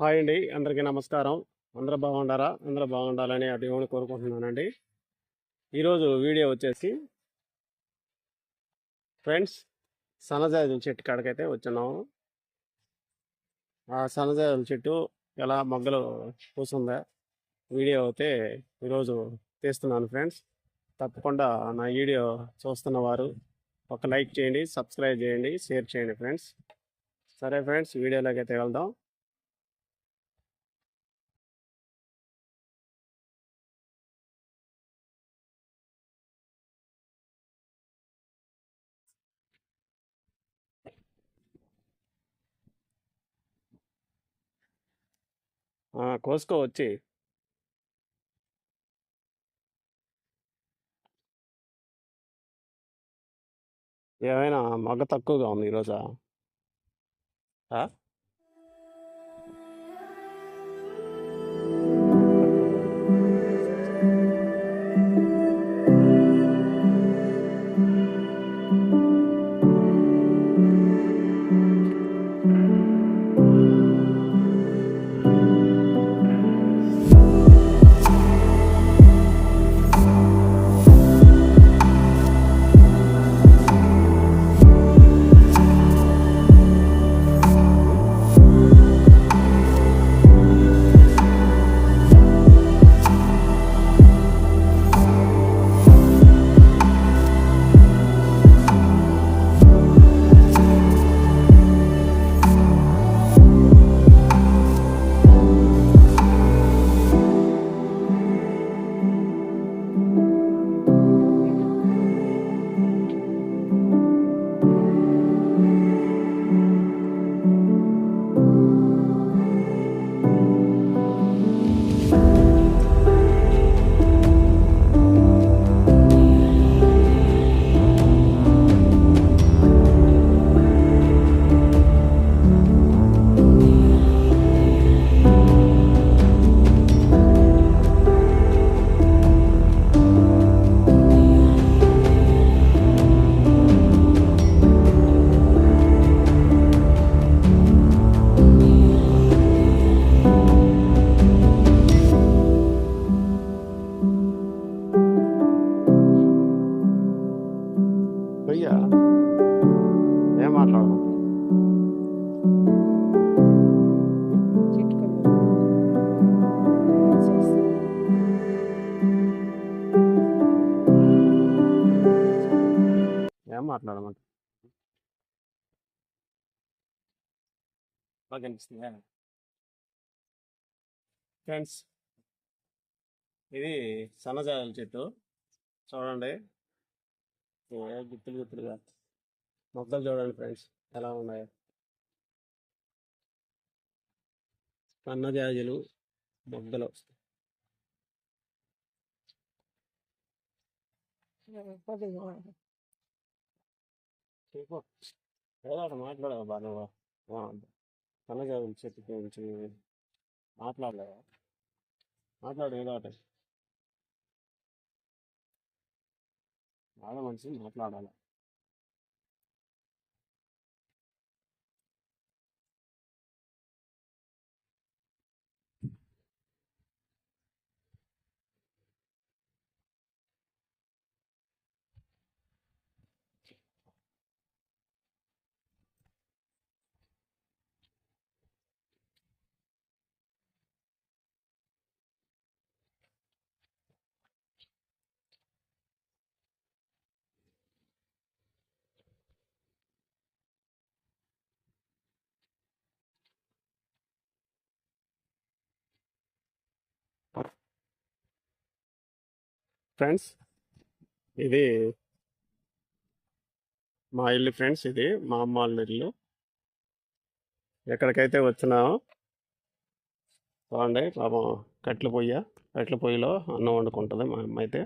Hi అండి. అందరికీ నమస్కారం. అందరూ బాగుండారా? అందరూ బాగుండాలని ఆ దేవుని కోరుకుంటున్నానండి. ఈరోజు వీడియో వచ్చేసి ఫ్రెండ్స్ సన్నజాజుల చెట్టు కాడకైతే వచ్చున్నాము. ఆ సన్నజాజుల చెట్టు ఎలా మొగ్గలు పూసిందా వీడియో అయితే ఈరోజు తీస్తున్నాను ఫ్రెండ్స్. తప్పకుండా నా వీడియో చూస్తున్న వారు ఒక లైక్ చేయండి సబ్స్క్రైబ్ చేయండి షేర్ చేయండి ఫ్రెండ్స్. సరే ఫ్రెండ్స్ వీడియోలోకి అయితే వెళ్దాం. కోసుకో వచ్చి. ఏమైనా మగ్గ తక్కువగా ఉంది ఈరోజా? బాగా కనిపిస్తుందా ఫ్రెండ్స్ ఇది సన్నజాజుల చెట్టు. చూడండి. గుత్తులు గుత్తులుగా. మొక్కలు చూడండి ఫ్రెండ్స్ ఎలా ఉన్నాయో. సన్నజాజులు మొగ్గలు. వస్తాయి మాట్లాడవా నువ్వు. ఆ, సన్నజాజుల చెట్టు గురించి మాట్లాడలేవా? మాట్లాడు ఏదో ఒకటి. బాగా మనిషి మాట్లాడాలి. ఫ్రెండ్స్. ఇది మా ఇల్లు ఫ్రెండ్స్ ఇది మా అమ్మ వాళ్ళ ఇల్లు. ఎక్కడికైతే వచ్చినామో బాగుండే పాపం కట్టెల పొయ్య కట్టెల పొయ్యిలో అన్నం వండుకుంటుంది మా అమ్మ అయితే.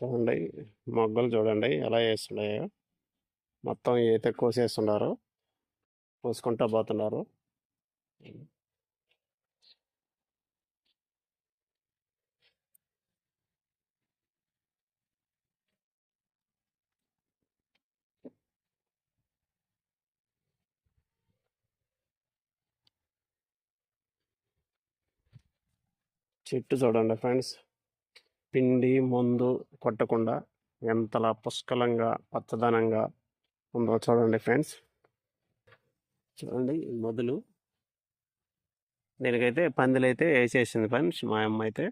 చూడండి. మొగ్గలు చూడండి. ఎలా వేస్తున్నాయో. మొత్తం అయితే కోసేస్తున్నారు. కోసుకుంటా పోతున్నారు. చెట్టు చూడండి ఫ్రెండ్స్. పిండి మందు కొట్టకుండా ఎంతలా పుష్కలంగా పచ్చదనంగా ఉందో చూడండి ఫ్రెండ్స్. చూడండి మొదలు. దీనికైతే పందులైతే వేసేసింది ఫ్రెండ్స్ మా అమ్మ అయితే.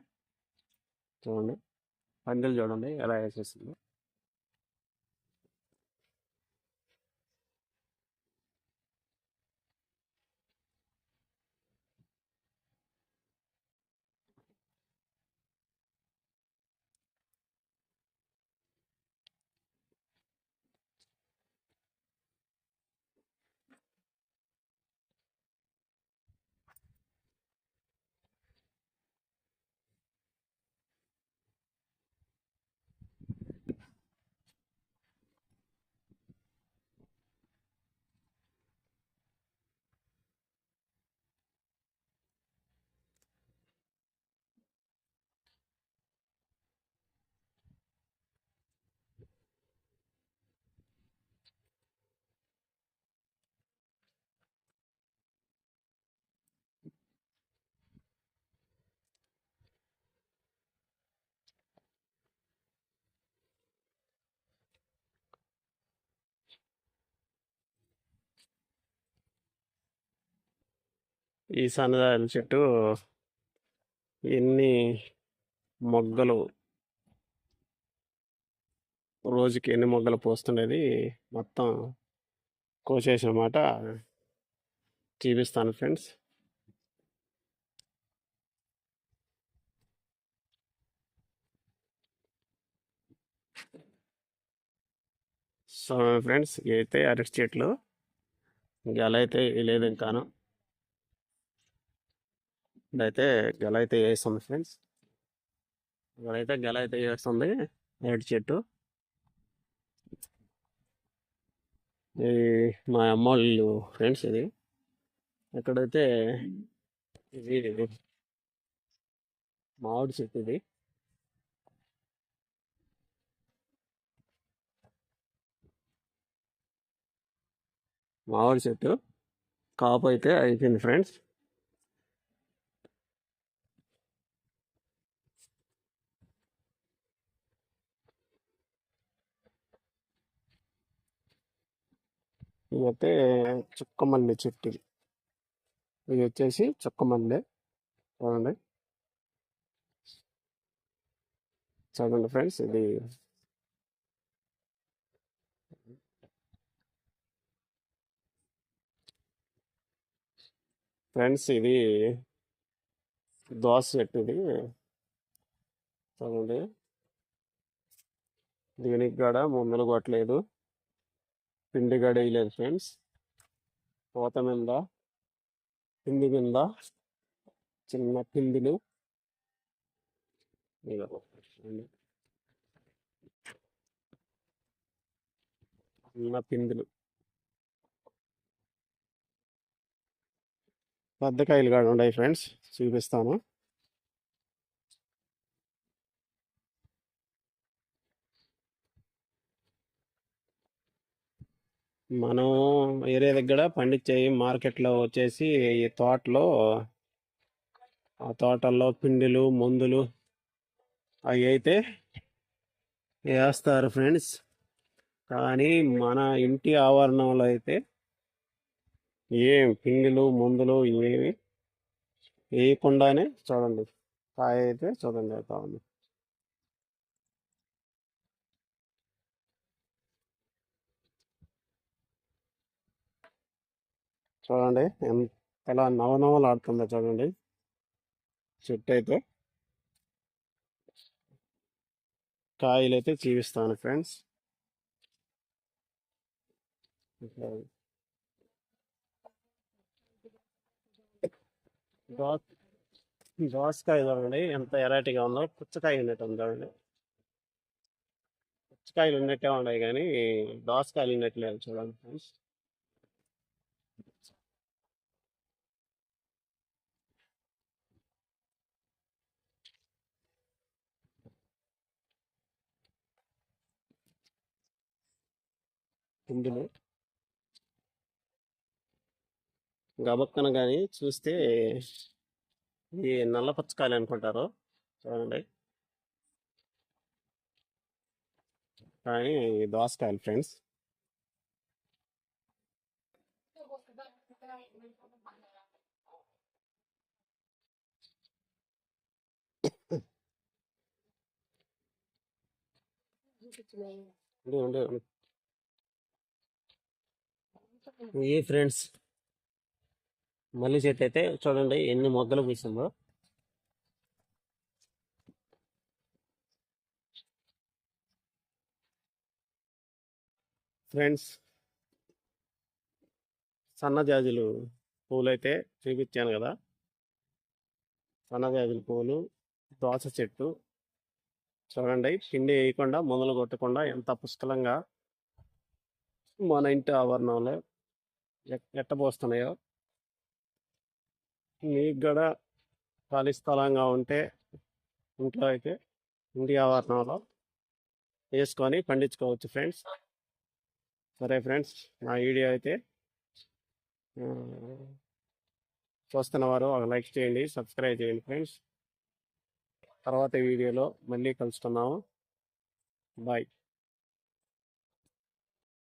చూడండి. పందిలు చూడండి ఎలా వేసేసింది. ఈ సన్నజాజుల చెట్టు ఎన్ని మొగ్గలు రోజుకి ఎన్ని మొగ్గలు పోస్తుండేది మొత్తం కోసేసినమాట. చూపిస్తాను ఫ్రెండ్స్. సో ఫ్రెండ్స్ అయితే అరటి చెట్లు. ఇంకా అలా అయితే లేదు ఇంకాను ఇదైతే గెల అయితే వేస్తుంది ఫ్రెండ్స్? ఇక్కడైతే గెల అయితే వేస్తుంది అరటి చెట్టు. ఇది మా అమ్మ వాళ్ళు ఫ్రెండ్స్ ఇది. ఎక్కడైతే ఇది. మామిడి చెట్టు ఇది. మామిడి చెట్టు. కాపు అయితే అయిపోయింది ఫ్రెండ్స్. ఇదైతే చుక్కమల్లి చెట్టు ఇది. వచ్చేసి చుక్కమల్లి. చూడండి. చూడండి ఫ్రెండ్స్ ఇది. ఫ్రెండ్స్ ఇది దోశ చెట్టు ఇది. చూడండి. దీనికి కూడా ముందలు కొట్టలేదు. పిండి గడ ఫ్రెండ్స్. పూత మీద పిండి మీద చిన్న పిండిలు చిన్న పిందులు పెద్ద కాయలు కూడా ఉన్నాయి ఫ్రెండ్స్. చూపిస్తాను. మనం ఏరియా దగ్గర పండించేవి మార్కెట్లో వచ్చేసి ఈ తోటలో ఆ తోటల్లో పిండిలు మందులు అవి అయితే వేస్తారు ఫ్రెండ్స్. కానీ మన ఇంటి ఆవరణంలో అయితే ఏం పిండిలు మందులు ఇవేవి వేయకుండానే చూడండి కాయ అయితే చూడండి అవుతా ఉంది. చూడండి. ఎంత ఎలా నవనవలాడుతుందో చూడండి. చెట్టు అయితే కాయలు అయితే చూపిస్తాను ఫ్రెండ్స్ దోసకాయ చూడండి. ఎంత ఎరాటిగా ఉందో. పుచ్చకాయ ఉన్నట్టు ఉంది చూడండి. పుచ్చకాయలు ఉన్నట్టే ఉన్నాయి కానీ దోసకాయలు ఉన్నట్లేదు చూడండి ఫ్రెండ్స్. పిందులు గబక్కన కానీ చూస్తే ఈ నల్ల పచ్చకాయలు అనుకుంటారు. చూడండి. కానీ ఈ దోసకాయలు ఫ్రెండ్స్. ఉండే ఉండే. ఈ ఫ్రెండ్స్ మల్లి చెట్టు అయితే చూడండి ఎన్ని మొగ్గలు పూసిందో. ఫ్రెండ్స్ సన్నజాజులు పూలు అయితే చూపించాను కదా. సన్నజాజుల పూలు దోస చెట్టు చూడండి పిండి వేయకుండా మొదలు కొట్టకుండా ఎంత పుష్కలంగా మన ఇంటి ఆవరణంలో ఎట్టబోస్తున్నాయో మీకు కూడా ఖాళీ స్థలంగా ఉంటే ఇంట్లో అయితే ఇంటి ఆవరణంలో వేసుకొని పండించుకోవచ్చు ఫ్రెండ్స్. సరే ఫ్రెండ్స్ నా వీడియో అయితే చూస్తున్నవారు చూస్తున్న వారు ఒక లైక్ చేయండి సబ్స్క్రైబ్ చేయండి ఫ్రెండ్స్. తర్వాత వీడియోలో మళ్ళీ కలుస్తున్నాము. బాయ్.